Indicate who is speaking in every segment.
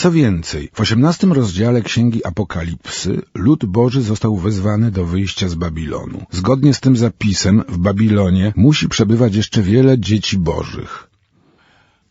Speaker 1: Co więcej, w osiemnastym rozdziale Księgi Apokalipsy lud Boży został wezwany do wyjścia z Babilonu. Zgodnie z tym zapisem w Babilonie musi przebywać jeszcze wiele dzieci Bożych.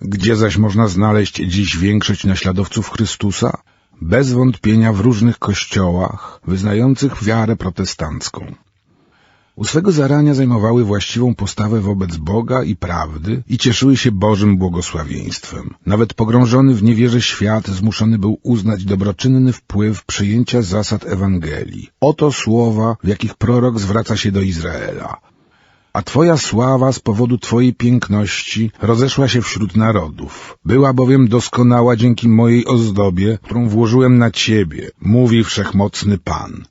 Speaker 1: Gdzie zaś można znaleźć dziś większość naśladowców Chrystusa? Bez wątpienia w różnych kościołach wyznających wiarę protestancką. U swego zarania zajmowały właściwą postawę wobec Boga i prawdy i cieszyły się Bożym błogosławieństwem. Nawet pogrążony w niewierze świat zmuszony był uznać dobroczynny wpływ przyjęcia zasad Ewangelii. Oto słowa, w jakich prorok zwraca się do Izraela. A Twoja sława z powodu Twojej piękności rozeszła się wśród narodów. Była bowiem doskonała dzięki mojej ozdobie, którą włożyłem na Ciebie, mówi wszechmocny Pan.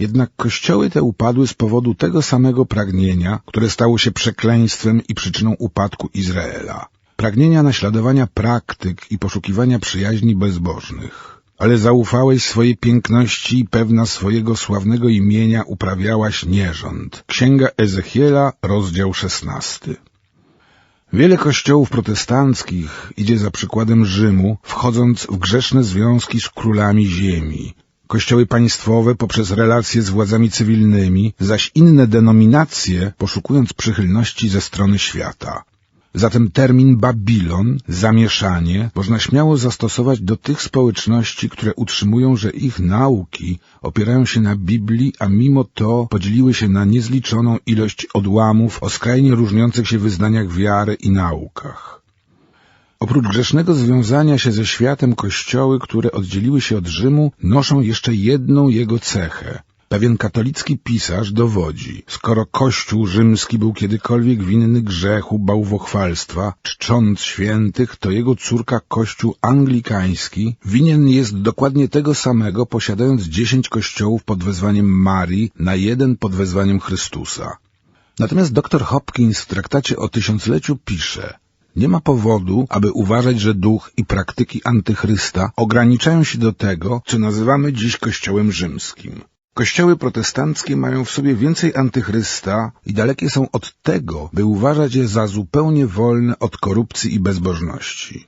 Speaker 1: Jednak kościoły te upadły z powodu tego samego pragnienia, które stało się przekleństwem i przyczyną upadku Izraela. Pragnienia naśladowania praktyk i poszukiwania przyjaźni bezbożnych. Ale zaufałeś swojej piękności i pewna swojego sławnego imienia uprawiałaś nierząd. Księga Ezechiela, rozdział szesnasty. Wiele kościołów protestanckich idzie za przykładem Rzymu, wchodząc w grzeszne związki z królami ziemi, kościoły państwowe poprzez relacje z władzami cywilnymi, zaś inne denominacje poszukując przychylności ze strony świata. Zatem termin Babilon, zamieszanie, można śmiało zastosować do tych społeczności, które utrzymują, że ich nauki opierają się na Biblii, a mimo to podzieliły się na niezliczoną ilość odłamów o skrajnie różniących się wyznaniach wiary i naukach. Oprócz grzesznego związania się ze światem kościoły, które oddzieliły się od Rzymu, noszą jeszcze jedną jego cechę. Pewien katolicki pisarz dowodzi, skoro Kościół rzymski był kiedykolwiek winny grzechu bałwochwalstwa, czcząc świętych, to jego córka Kościół anglikański winien jest dokładnie tego samego, posiadając dziesięć kościołów pod wezwaniem Marii na jeden pod wezwaniem Chrystusa. Natomiast dr Hopkins w traktacie o tysiącleciu pisze, nie ma powodu, aby uważać, że duch i praktyki antychrysta ograniczają się do tego, co nazywamy dziś Kościołem rzymskim. Kościoły protestanckie mają w sobie więcej antychrysta i dalekie są od tego, by uważać je za zupełnie wolne od korupcji i bezbożności.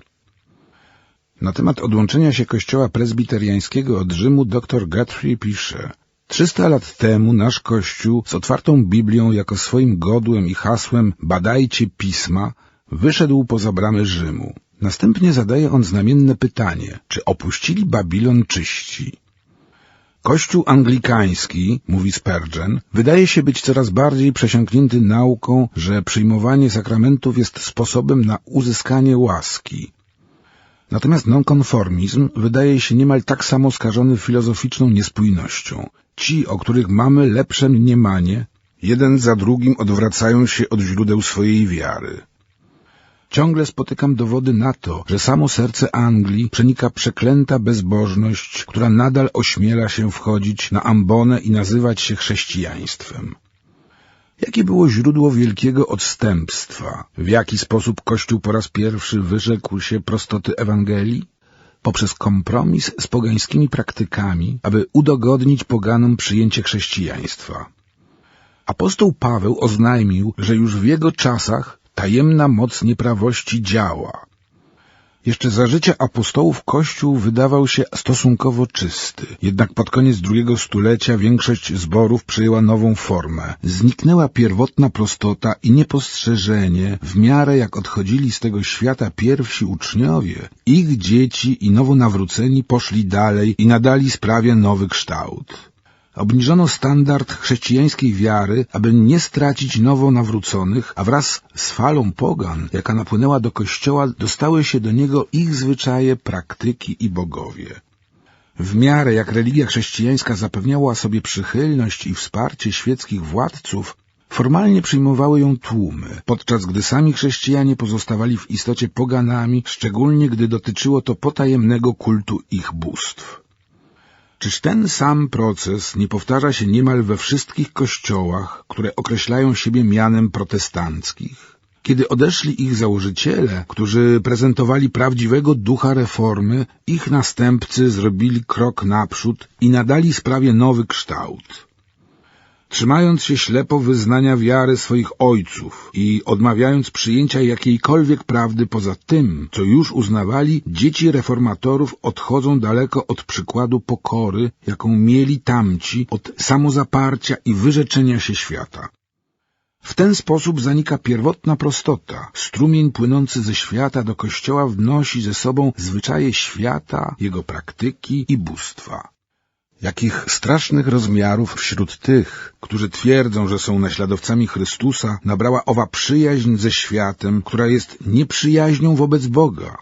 Speaker 1: Na temat odłączenia się kościoła prezbiteriańskiego od Rzymu dr Guthrie pisze Trzysta lat temu nasz kościół z otwartą Biblią jako swoim godłem i hasłem badajcie pisma wyszedł poza bramy Rzymu. Następnie zadaje on znamienne pytanie, czy opuścili Babilon czyści. Kościół anglikański, mówi Spurgeon, wydaje się być coraz bardziej przesiąknięty nauką, że przyjmowanie sakramentów jest sposobem na uzyskanie łaski. Natomiast nonkonformizm wydaje się niemal tak samo skażony filozoficzną niespójnością. Ci, o których mamy lepsze mniemanie, jeden za drugim odwracają się od źródeł swojej wiary. Ciągle spotykam dowody na to, że samo serce Anglii przenika przeklęta bezbożność, która nadal ośmiela się wchodzić na ambonę i nazywać się chrześcijaństwem. Jakie było źródło wielkiego odstępstwa? W jaki sposób Kościół po raz pierwszy wyrzekł się prostoty Ewangelii? Poprzez kompromis z pogańskimi praktykami, aby udogodnić poganom przyjęcie chrześcijaństwa. Apostoł Paweł oznajmił, że już w jego czasach tajemna moc nieprawości działa. Jeszcze za życia apostołów Kościół wydawał się stosunkowo czysty. Jednak pod koniec drugiego stulecia większość zborów przyjęła nową formę. Zniknęła pierwotna prostota i niepostrzeżenie w miarę jak odchodzili z tego świata pierwsi uczniowie. Ich dzieci i nowonawróceni poszli dalej i nadali sprawie nowy kształt. Obniżono standard chrześcijańskiej wiary, aby nie stracić nowo nawróconych, a wraz z falą pogan, jaka napłynęła do kościoła, dostały się do niego ich zwyczaje, praktyki i bogowie. W miarę jak religia chrześcijańska zapewniała sobie przychylność i wsparcie świeckich władców, formalnie przyjmowały ją tłumy, podczas gdy sami chrześcijanie pozostawali w istocie poganami, szczególnie gdy dotyczyło to potajemnego kultu ich bóstw. Czyż ten sam proces nie powtarza się niemal we wszystkich kościołach, które określają siebie mianem protestanckich? Kiedy odeszli ich założyciele, którzy prezentowali prawdziwego ducha reformy, ich następcy zrobili krok naprzód i nadali sprawie nowy kształt. Trzymając się ślepo wyznania wiary swoich ojców i odmawiając przyjęcia jakiejkolwiek prawdy poza tym, co już uznawali, dzieci reformatorów odchodzą daleko od przykładu pokory, jaką mieli tamci, od samozaparcia i wyrzeczenia się świata. W ten sposób zanika pierwotna prostota. Strumień płynący ze świata do kościoła wnosi ze sobą zwyczaje świata, jego praktyki i bóstwa. Jakich strasznych rozmiarów wśród tych, którzy twierdzą, że są naśladowcami Chrystusa, nabrała owa przyjaźń ze światem, która jest nieprzyjaźnią wobec Boga.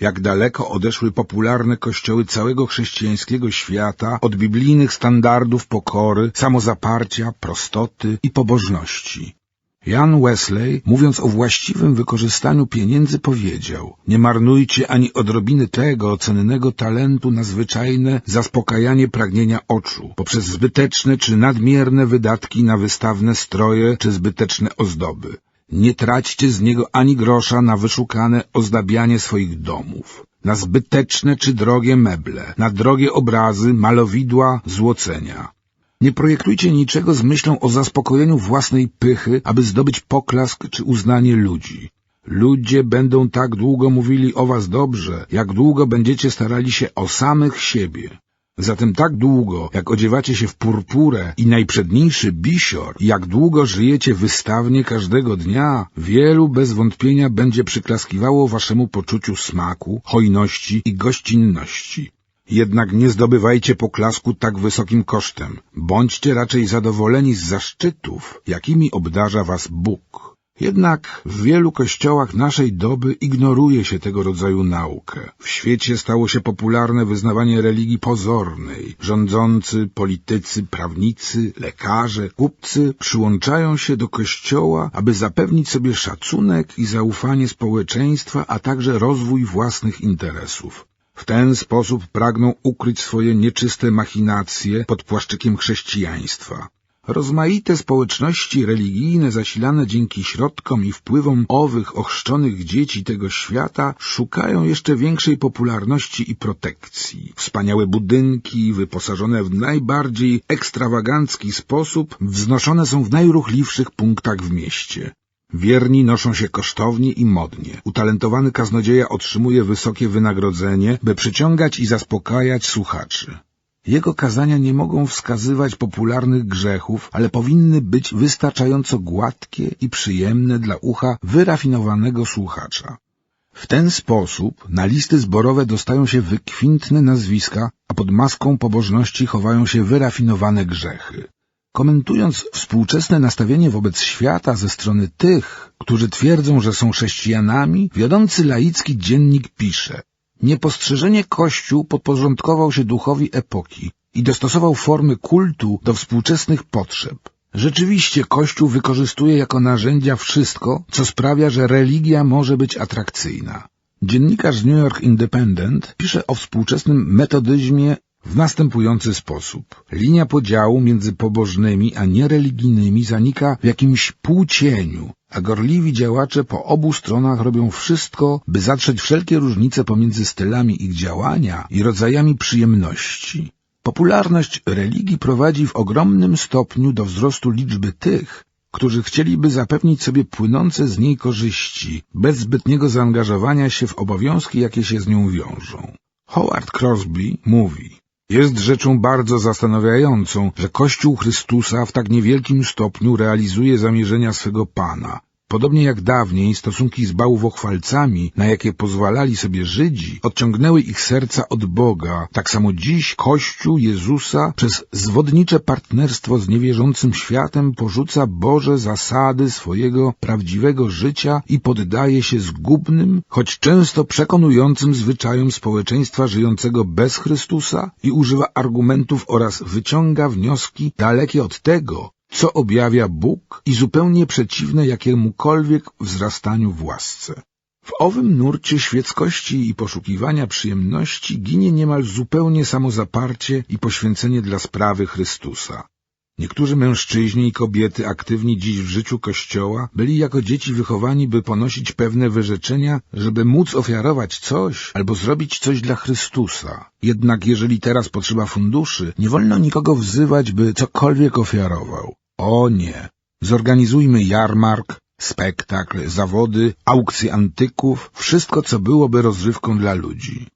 Speaker 1: Jak daleko odeszły popularne kościoły całego chrześcijańskiego świata od biblijnych standardów pokory, samozaparcia, prostoty i pobożności. Jan Wesley, mówiąc o właściwym wykorzystaniu pieniędzy, powiedział Nie marnujcie ani odrobiny tego cennego talentu na zwyczajne zaspokajanie pragnienia oczu, poprzez zbyteczne czy nadmierne wydatki na wystawne stroje czy zbyteczne ozdoby. Nie traćcie z niego ani grosza na wyszukane ozdabianie swoich domów, na zbyteczne czy drogie meble, na drogie obrazy, malowidła, złocenia. Nie projektujcie niczego z myślą o zaspokojeniu własnej pychy, aby zdobyć poklask czy uznanie ludzi. Ludzie będą tak długo mówili o was dobrze, jak długo będziecie starali się o samych siebie. Zatem tak długo, jak odziewacie się w purpurę i najprzedniejszy bisior, jak długo żyjecie wystawnie każdego dnia, wielu bez wątpienia będzie przyklaskiwało waszemu poczuciu smaku, hojności i gościnności. Jednak nie zdobywajcie poklasku tak wysokim kosztem. Bądźcie raczej zadowoleni z zaszczytów, jakimi obdarza was Bóg. Jednak w wielu kościołach naszej doby ignoruje się tego rodzaju naukę. W świecie stało się popularne wyznawanie religii pozornej. Rządzący, politycy, prawnicy, lekarze, kupcy przyłączają się do kościoła, aby zapewnić sobie szacunek i zaufanie społeczeństwa, a także rozwój własnych interesów. W ten sposób pragną ukryć swoje nieczyste machinacje pod płaszczykiem chrześcijaństwa. Rozmaite społeczności religijne zasilane dzięki środkom i wpływom owych ochrzczonych dzieci tego świata szukają jeszcze większej popularności i protekcji. Wspaniałe budynki, wyposażone w najbardziej ekstrawagancki sposób, wznoszone są w najruchliwszych punktach w mieście. Wierni noszą się kosztownie i modnie. Utalentowany kaznodzieja otrzymuje wysokie wynagrodzenie, by przyciągać i zaspokajać słuchaczy. Jego kazania nie mogą wskazywać popularnych grzechów, ale powinny być wystarczająco gładkie i przyjemne dla ucha wyrafinowanego słuchacza. W ten sposób na listy zborowe dostają się wykwintne nazwiska, a pod maską pobożności chowają się wyrafinowane grzechy. Komentując współczesne nastawienie wobec świata ze strony tych, którzy twierdzą, że są chrześcijanami, wiodący laicki dziennik pisze Niepostrzeżenie Kościół podporządkował się duchowi epoki i dostosował formy kultu do współczesnych potrzeb. Rzeczywiście Kościół wykorzystuje jako narzędzia wszystko, co sprawia, że religia może być atrakcyjna. Dziennikarz New York Independent pisze o współczesnym metodyzmie w następujący sposób. Linia podziału między pobożnymi a niereligijnymi zanika w jakimś półcieniu, a gorliwi działacze po obu stronach robią wszystko, by zatrzeć wszelkie różnice pomiędzy stylami ich działania i rodzajami przyjemności. Popularność religii prowadzi w ogromnym stopniu do wzrostu liczby tych, którzy chcieliby zapewnić sobie płynące z niej korzyści, bez zbytniego zaangażowania się w obowiązki, jakie się z nią wiążą. Howard Crosby mówi, jest rzeczą bardzo zastanawiającą, że Kościół Chrystusa w tak niewielkim stopniu realizuje zamierzenia swego Pana, Podobnie jak dawniej stosunki z bałwochwalcami, na jakie pozwalali sobie Żydzi, odciągnęły ich serca od Boga, tak samo dziś Kościół Jezusa przez zwodnicze partnerstwo z niewierzącym światem porzuca Boże zasady swojego prawdziwego życia i poddaje się zgubnym, choć często przekonującym zwyczajom społeczeństwa żyjącego bez Chrystusa i używa argumentów oraz wyciąga wnioski dalekie od tego, co objawia Bóg i zupełnie przeciwne jakiemukolwiek wzrastaniu w łasce. W owym nurcie świeckości i poszukiwania przyjemności ginie niemal zupełnie samozaparcie i poświęcenie dla sprawy Chrystusa. Niektórzy mężczyźni i kobiety aktywni dziś w życiu Kościoła byli jako dzieci wychowani, by ponosić pewne wyrzeczenia, żeby móc ofiarować coś albo zrobić coś dla Chrystusa. Jednak jeżeli teraz potrzeba funduszy, nie wolno nikogo wzywać, by cokolwiek ofiarował. O nie! Zorganizujmy jarmark, spektakl, zawody, aukcje antyków, wszystko co byłoby rozrywką dla ludzi.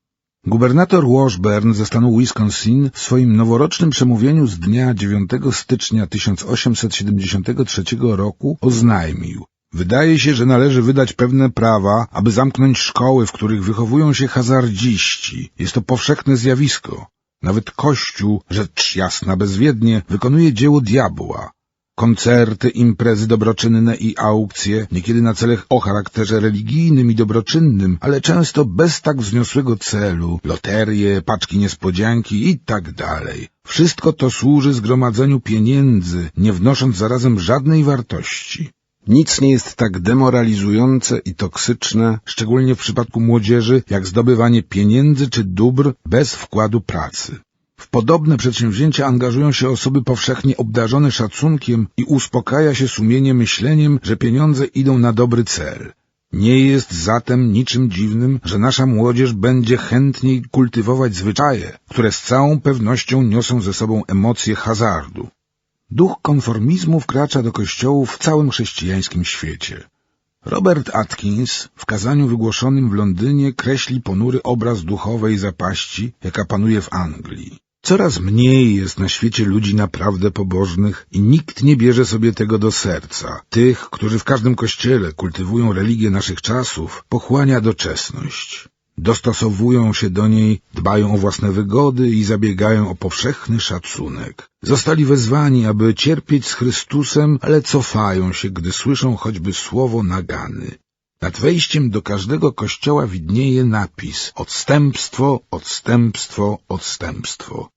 Speaker 1: Gubernator Washburn ze stanu Wisconsin w swoim noworocznym przemówieniu z dnia 9 stycznia 1873 roku oznajmił, Wydaje się, że należy wydać pewne prawa, aby zamknąć szkoły, w których wychowują się hazardziści. Jest to powszechne zjawisko. Nawet Kościół, rzecz jasna bezwiednie, wykonuje dzieło diabła. Koncerty, imprezy dobroczynne i aukcje, niekiedy na celach o charakterze religijnym i dobroczynnym, ale często bez tak wzniosłego celu, loterie, paczki niespodzianki i tak dalej. Wszystko to służy zgromadzeniu pieniędzy, nie wnosząc zarazem żadnej wartości. Nic nie jest tak demoralizujące i toksyczne, szczególnie w przypadku młodzieży, jak zdobywanie pieniędzy czy dóbr bez wkładu pracy. W podobne przedsięwzięcia angażują się osoby powszechnie obdarzone szacunkiem i uspokaja się sumienie myśleniem, że pieniądze idą na dobry cel. Nie jest zatem niczym dziwnym, że nasza młodzież będzie chętniej kultywować zwyczaje, które z całą pewnością niosą ze sobą emocje hazardu. Duch konformizmu wkracza do kościołów w całym chrześcijańskim świecie. Robert Atkins w kazaniu wygłoszonym w Londynie kreśli ponury obraz duchowej zapaści, jaka panuje w Anglii. Coraz mniej jest na świecie ludzi naprawdę pobożnych i nikt nie bierze sobie tego do serca. Tych, którzy w każdym kościele kultywują religię naszych czasów, pochłania doczesność dostosowują się do niej, dbają o własne wygody i zabiegają o powszechny szacunek. Zostali wezwani, aby cierpieć z Chrystusem, ale cofają się, gdy słyszą choćby słowo nagany. Nad wejściem do każdego kościoła widnieje napis odstępstwo, odstępstwo, odstępstwo.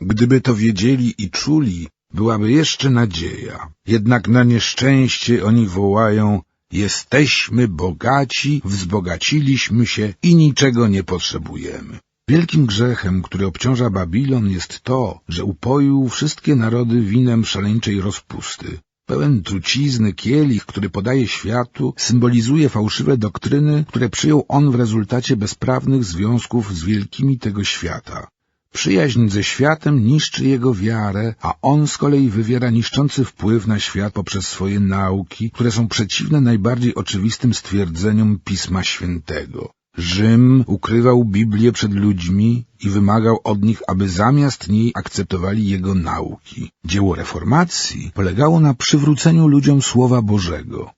Speaker 1: Gdyby to wiedzieli i czuli, byłaby jeszcze nadzieja. Jednak na nieszczęście oni wołają Jesteśmy bogaci, wzbogaciliśmy się i niczego nie potrzebujemy. Wielkim grzechem, który obciąża Babilon jest to, że upoił wszystkie narody winem szaleńczej rozpusty. Pełen trucizny kielich, który podaje światu, symbolizuje fałszywe doktryny, które przyjął on w rezultacie bezprawnych związków z wielkimi tego świata. Przyjaźń ze światem niszczy jego wiarę, a on z kolei wywiera niszczący wpływ na świat poprzez swoje nauki, które są przeciwne najbardziej oczywistym stwierdzeniom Pisma Świętego. Rzym ukrywał Biblię przed ludźmi i wymagał od nich, aby zamiast niej akceptowali jego nauki. Dzieło reformacji polegało na przywróceniu ludziom Słowa Bożego.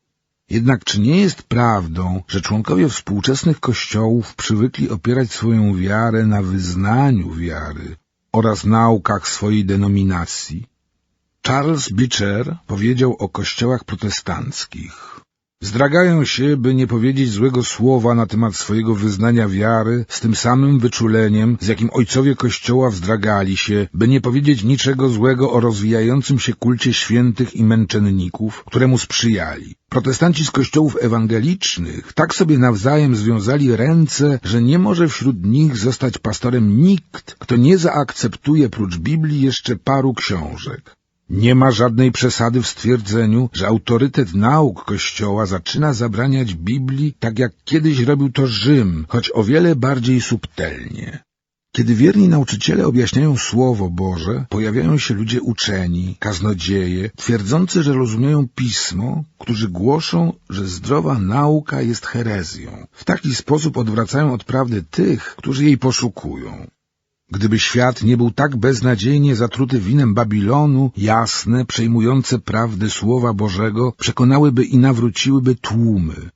Speaker 1: Jednak czy nie jest prawdą, że członkowie współczesnych kościołów przywykli opierać swoją wiarę na wyznaniu wiary oraz naukach swojej denominacji? Charles Beecher powiedział o kościołach protestanckich. Zdragają się, by nie powiedzieć złego słowa na temat swojego wyznania wiary, z tym samym wyczuleniem, z jakim ojcowie Kościoła wzdragali się, by nie powiedzieć niczego złego o rozwijającym się kulcie świętych i męczenników, któremu sprzyjali. Protestanci z kościołów ewangelicznych tak sobie nawzajem związali ręce, że nie może wśród nich zostać pastorem nikt, kto nie zaakceptuje prócz Biblii jeszcze paru książek. Nie ma żadnej przesady w stwierdzeniu, że autorytet nauk Kościoła zaczyna zabraniać Biblii tak jak kiedyś robił to Rzym, choć o wiele bardziej subtelnie. Kiedy wierni nauczyciele objaśniają Słowo Boże, pojawiają się ludzie uczeni, kaznodzieje, twierdzący, że rozumieją Pismo, którzy głoszą, że zdrowa nauka jest herezją. W taki sposób odwracają od prawdy tych, którzy jej poszukują. Gdyby świat nie był tak beznadziejnie zatruty winem Babilonu, jasne, przejmujące prawdy Słowa Bożego przekonałyby i nawróciłyby tłumy.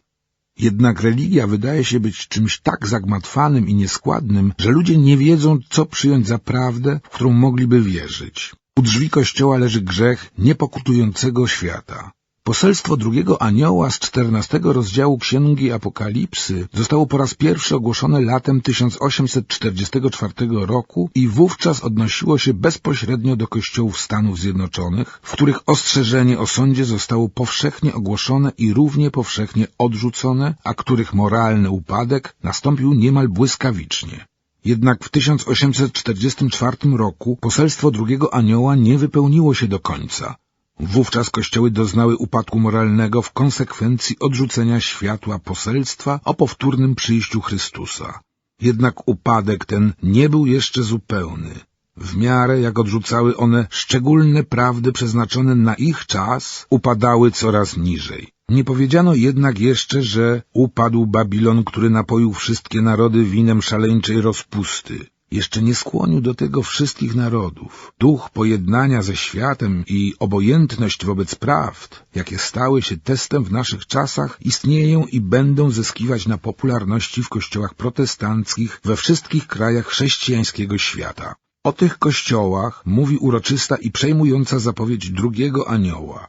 Speaker 1: Jednak religia wydaje się być czymś tak zagmatwanym i nieskładnym, że ludzie nie wiedzą, co przyjąć za prawdę, w którą mogliby wierzyć. U drzwi kościoła leży grzech niepokutującego świata. Poselstwo drugiego anioła z czternastego rozdziału Księgi Apokalipsy zostało po raz pierwszy ogłoszone latem 1844 roku i wówczas odnosiło się bezpośrednio do kościołów Stanów Zjednoczonych, w których ostrzeżenie o sądzie zostało powszechnie ogłoszone i równie powszechnie odrzucone, a których moralny upadek nastąpił niemal błyskawicznie. Jednak w 1844 roku poselstwo drugiego anioła nie wypełniło się do końca. Wówczas kościoły doznały upadku moralnego w konsekwencji odrzucenia światła poselstwa o powtórnym przyjściu Chrystusa. Jednak upadek ten nie był jeszcze zupełny. W miarę jak odrzucały one szczególne prawdy przeznaczone na ich czas, upadały coraz niżej. Nie powiedziano jednak jeszcze, że upadł Babilon, który napoił wszystkie narody winem szaleńczej rozpusty. Jeszcze nie skłonił do tego wszystkich narodów. Duch pojednania ze światem i obojętność wobec prawd, jakie stały się testem w naszych czasach, istnieją i będą zyskiwać na popularności w kościołach protestanckich we wszystkich krajach chrześcijańskiego świata. O tych kościołach mówi uroczysta i przejmująca zapowiedź drugiego anioła.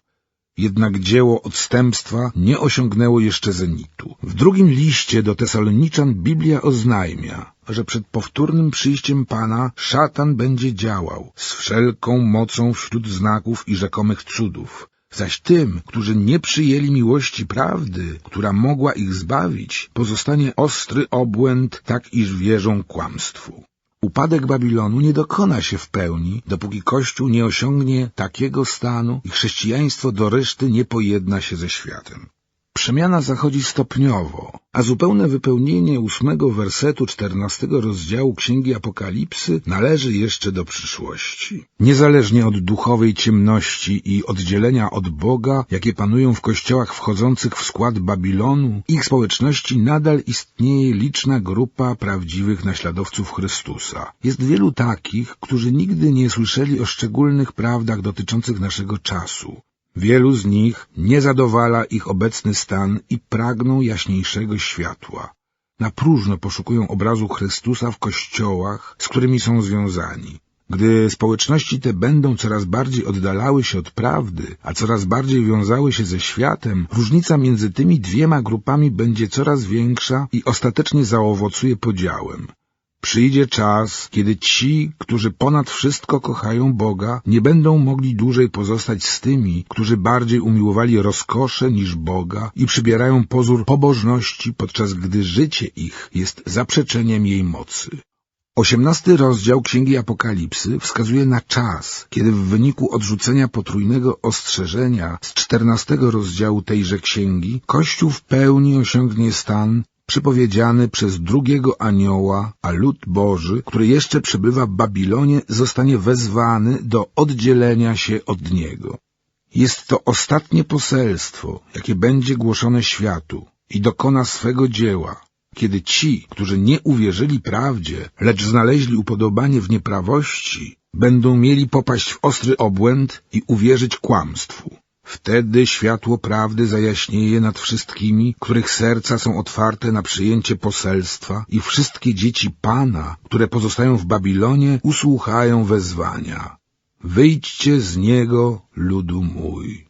Speaker 1: Jednak dzieło odstępstwa nie osiągnęło jeszcze zenitu. W drugim liście do Tesaloniczan Biblia oznajmia, że przed powtórnym przyjściem Pana szatan będzie działał z wszelką mocą wśród znaków i rzekomych cudów. Zaś tym, którzy nie przyjęli miłości prawdy, która mogła ich zbawić, pozostanie ostry obłęd, tak iż wierzą kłamstwu. Upadek Babilonu nie dokona się w pełni, dopóki Kościół nie osiągnie takiego stanu i chrześcijaństwo do reszty nie pojedna się ze światem. Przemiana zachodzi stopniowo, a zupełne wypełnienie ósmego wersetu czternastego rozdziału Księgi Apokalipsy należy jeszcze do przyszłości. Niezależnie od duchowej ciemności i oddzielenia od Boga, jakie panują w kościołach wchodzących w skład Babilonu, ich społeczności nadal istnieje liczna grupa prawdziwych naśladowców Chrystusa. Jest wielu takich, którzy nigdy nie słyszeli o szczególnych prawdach dotyczących naszego czasu. Wielu z nich nie zadowala ich obecny stan i pragną jaśniejszego światła. Na próżno poszukują obrazu Chrystusa w kościołach, z którymi są związani. Gdy społeczności te będą coraz bardziej oddalały się od prawdy, a coraz bardziej wiązały się ze światem, różnica między tymi dwiema grupami będzie coraz większa i ostatecznie zaowocuje podziałem. Przyjdzie czas, kiedy ci, którzy ponad wszystko kochają Boga, nie będą mogli dłużej pozostać z tymi, którzy bardziej umiłowali rozkosze niż Boga i przybierają pozór pobożności, podczas gdy życie ich jest zaprzeczeniem jej mocy. Osiemnasty rozdział Księgi Apokalipsy wskazuje na czas, kiedy w wyniku odrzucenia potrójnego ostrzeżenia z czternastego rozdziału tejże księgi Kościół w pełni osiągnie stan przypowiedziany przez drugiego anioła, a lud Boży, który jeszcze przebywa w Babilonie, zostanie wezwany do oddzielenia się od niego. Jest to ostatnie poselstwo, jakie będzie głoszone światu i dokona swego dzieła, kiedy ci, którzy nie uwierzyli prawdzie, lecz znaleźli upodobanie w nieprawości, będą mieli popaść w ostry obłęd i uwierzyć kłamstwu. Wtedy światło prawdy zajaśnieje nad wszystkimi, których serca są otwarte na przyjęcie poselstwa i wszystkie dzieci Pana, które pozostają w Babilonie, usłuchają wezwania. Wyjdźcie z niego, ludu mój.